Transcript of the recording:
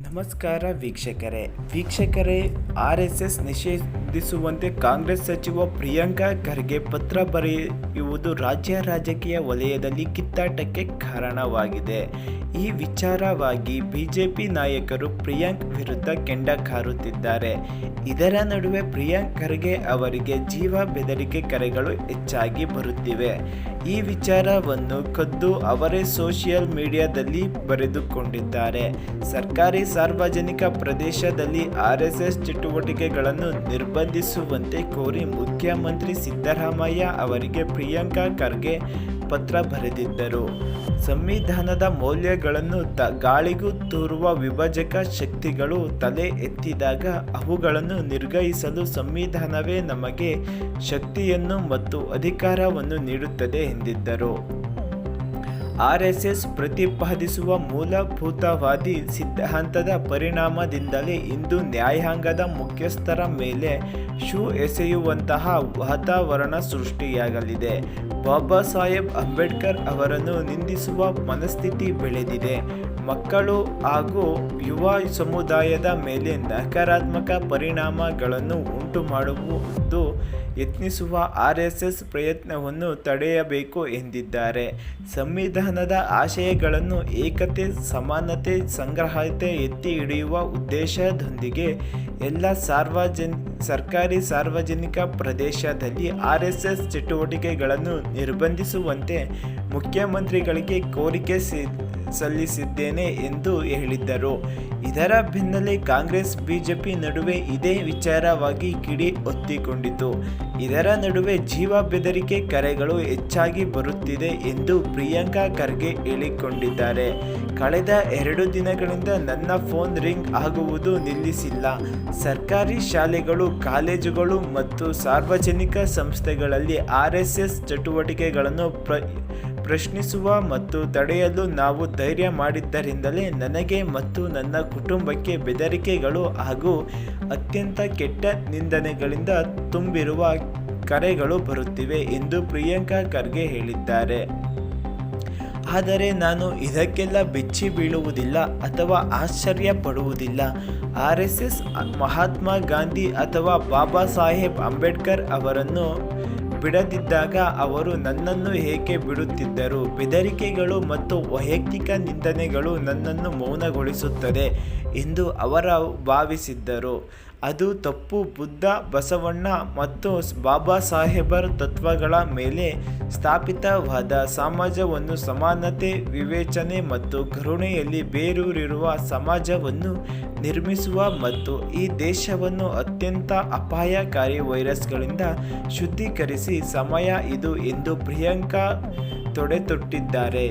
ನಮಸ್ಕಾರ ವೀಕ್ಷಕರೇ. ವೀಕ್ಷಕರೇ, ಆರ್ ಎಸ್ ಎಸ್ ನಿಷೇಧಿಸುವಂತೆ ಕಾಂಗ್ರೆಸ್ ಸಚಿವ ಪ್ರಿಯಾಂಕಾ ಖರ್ಗೆ ಪತ್ರ ಬರೆಯುವುದು ರಾಜ್ಯ ರಾಜಕೀಯ ವಲಯದಲ್ಲಿ ಕಿತ್ತಾಟಕ್ಕೆ ಕಾರಣವಾಗಿದೆ. ಈ ವಿಚಾರವಾಗಿ ಬಿಜೆಪಿ ನಾಯಕರು ಪ್ರಿಯಾಂಕ್ ವಿರುದ್ಧ ಕೆಂಡ ಕಾರುತ್ತಿದ್ದಾರೆ. ಇದರ ನಡುವೆ ಪ್ರಿಯಾಂಕ್ ಖರ್ಗೆ ಅವರಿಗೆ ಜೀವ ಬೆದರಿಕೆ ಕರೆಗಳು ಹೆಚ್ಚಾಗಿ ಬರುತ್ತಿವೆ. ಈ ವಿಚಾರವನ್ನು ಕದ್ದು ಅವರೇ ಸೋಷಿಯಲ್ ಮೀಡಿಯಾದಲ್ಲಿ ಬರೆದುಕೊಂಡಿದ್ದಾರೆ. ಸರ್ಕಾರಿ ಸಾರ್ವಜನಿಕ ಪ್ರದೇಶದಲ್ಲಿ ಆರ್ಎಸ್ಎಸ್ ಚಟುವಟಿಕೆಗಳನ್ನು ನಿರ್ಬಂಧಿಸುವಂತೆ ಕೋರಿ ಮುಖ್ಯಮಂತ್ರಿ ಸಿದ್ದರಾಮಯ್ಯ ಅವರಿಗೆ ಪ್ರಿಯಾಂಕಾ ಖರ್ಗೆ ಪತ್ರ ಬರೆದಿದ್ದರು. ಸಂವಿಧಾನದ ಮೌಲ್ಯಗಳನ್ನು ತ ಗಾಳಿಗೂ ತೂರುವ ವಿಭಜಕ ಶಕ್ತಿಗಳು ತಲೆ ಎತ್ತಿದಾಗ ಅವುಗಳನ್ನು ನಿರ್ಗಹಿಸಲು ಸಂವಿಧಾನವೇ ನಮಗೆ ಶಕ್ತಿಯನ್ನು ಮತ್ತು ಅಧಿಕಾರವನ್ನು ನೀಡುತ್ತದೆ ಎಂದಿದ್ದರು. ಆರ್ ಎಸ್ ಎಸ್ ಪ್ರತಿಪಾದಿಸುವ ಮೂಲಭೂತವಾದಿ ಸಿದ್ಧಾಂತದ ಪರಿಣಾಮದಿಂದಲೇ ಇಂದು ನ್ಯಾಯಾಂಗದ ಮುಖ್ಯಸ್ಥರ ಮೇಲೆ ಶೂ ಎಸೆಯುವಂತಹ ವಾತಾವರಣ ಸೃಷ್ಟಿಯಾಗಲಿದೆ. ಬಾಬಾ ಸಾಹೇಬ್ ಅಂಬೇಡ್ಕರ್ ಅವರನ್ನು ನಿಂದಿಸುವ ಮನಸ್ಥಿತಿ ಬೆಳೆದಿದೆ. ಮಕ್ಕಳು ಹಾಗೂ ಯುವ ಸಮುದಾಯದ ಮೇಲೆ ನಕಾರಾತ್ಮಕ ಪರಿಣಾಮಗಳನ್ನು ಉಂಟು ಮಾಡುವುದು ಯತ್ನಿಸುವ ಆರ್ ಎಸ್ ಎಸ್ ಪ್ರಯತ್ನವನ್ನು ತಡೆಯಬೇಕು ಎಂದಿದ್ದಾರೆ. ಸಂವಿಧಾನದ ಆಶಯಗಳನ್ನು ಏಕತೆ, ಸಮಾನತೆ, ಸಂಗ್ರಹತೆ ಎತ್ತಿ ಹಿಡಿಯುವ ಉದ್ದೇಶದೊಂದಿಗೆ ಎಲ್ಲ ಸಾರ್ವಜನ್, ಸರ್ಕಾರಿ ಸಾರ್ವಜನಿಕ ಪ್ರದೇಶದಲ್ಲಿ ಆರ್ ಎಸ್ ಎಸ್ ಚಟುವಟಿಕೆಗಳನ್ನು ನಿರ್ಬಂಧಿಸುವಂತೆ ಮುಖ್ಯಮಂತ್ರಿಗಳಿಗೆ ಕೋರಿಕೆ ಸಿ ಸಲ್ಲಿಸಿದ್ದೇನೆ ಎಂದು ಹೇಳಿದ್ದರು. ಇದರ ಬೆನ್ನಲ್ಲೇ ಕಾಂಗ್ರೆಸ್, ಬಿಜೆಪಿ ನಡುವೆ ಇದೇ ವಿಚಾರವಾಗಿ ಕಿಡಿ ಒತ್ತಿಕೊಂಡಿತು ಇದರ ನಡುವೆ ಜೀವ ಬೆದರಿಕೆ ಕರೆಗಳು ಹೆಚ್ಚಾಗಿ ಬರುತ್ತಿದೆ ಎಂದು ಪ್ರಿಯಾಂಕಾ ಖರ್ಗೆ ಹೇಳಿಕೊಂಡಿದ್ದಾರೆ. ಕಳೆದ ಎರಡು ದಿನಗಳಿಂದ ನನ್ನ ಫೋನ್ ರಿಂಗ್ ಆಗುವುದು ನಿಲ್ಲಿಸಿಲ್ಲ. ಸರ್ಕಾರಿ ಶಾಲೆಗಳು, ಕಾಲೇಜುಗಳು ಮತ್ತು ಸಾರ್ವಜನಿಕ ಸಂಸ್ಥೆಗಳಲ್ಲಿ ಆರ್ ಚಟುವಟಿಕೆಗಳನ್ನು ಪ್ರ ಪ್ರಶ್ನಿಸುವ ಮತ್ತು ತಡೆಯಲು ನಾವು ಧೈರ್ಯ ಮಾಡಿದ್ದರಿಂದಲೇ ನನಗೆ ಮತ್ತು ನನ್ನ ಕುಟುಂಬಕ್ಕೆ ಬೆದರಿಕೆಗಳು ಹಾಗೂ ಅತ್ಯಂತ ಕೆಟ್ಟ ನಿಂದನೆಗಳಿಂದ ತುಂಬಿರುವ ಕರೆಗಳು ಬರುತ್ತಿವೆ ಎಂದು ಪ್ರಿಯಾಂಕಾ ಖರ್ಗೆ ಹೇಳಿದ್ದಾರೆ. ಆದರೆ ನಾನು ಇದಕ್ಕೆಲ್ಲ ಬೆಚ್ಚಿ ಬೀಳುವುದಿಲ್ಲ ಅಥವಾ ಆಶ್ಚರ್ಯ ಪಡುವುದಿಲ್ಲ R S S Mahatma Gandhi ಅಥವಾ ಬಾಬಾ ಸಾಹೇಬ್ ಅಂಬೇಡ್ಕರ್ ಅವರನ್ನು ಬಿಡದಿದ್ದಾಗ ಅವರು ನನ್ನನ್ನು ಏಕೆ ಬಿಡುತ್ತಿದ್ದರು? ಬೆದರಿಕೆಗಳು ಮತ್ತು ವೈಯಕ್ತಿಕ ನಿಂದನೆಗಳು ನನ್ನನ್ನು ಮೌನಗೊಳಿಸುತ್ತದೆ ಎಂದು ಅವರು ಭಾವಿಸಿದ್ದರು. ಅದು ತಪ್ಪು ಬುದ್ಧ, ಬಸವಣ್ಣ ಮತ್ತು ಬಾಬಾ ಸಾಹೇಬರ್ ತತ್ವಗಳ ಮೇಲೆ ಸ್ಥಾಪಿತವಾದ ಸಮಾಜವನ್ನು ಸಮಾನತೆ, ವಿವೇಚನೆ ಮತ್ತು ಕರುಣೆಯಲ್ಲಿ ಬೇರೂರಿರುವ ಸಮಾಜವನ್ನು ನಿರ್ಮಿಸುವ ಮತ್ತು ಈ ದೇಶವನ್ನು ಅತ್ಯಂತ ಅಪಾಯಕಾರಿ ವೈರಸ್ಗಳಿಂದ ಶುದ್ಧೀಕರಿಸಿ ಸಮಯ ಇದು ಎಂದು ಪ್ರಿಯಾಂಕಾ ತೊಡೆತೊಟ್ಟಿದ್ದಾರೆ.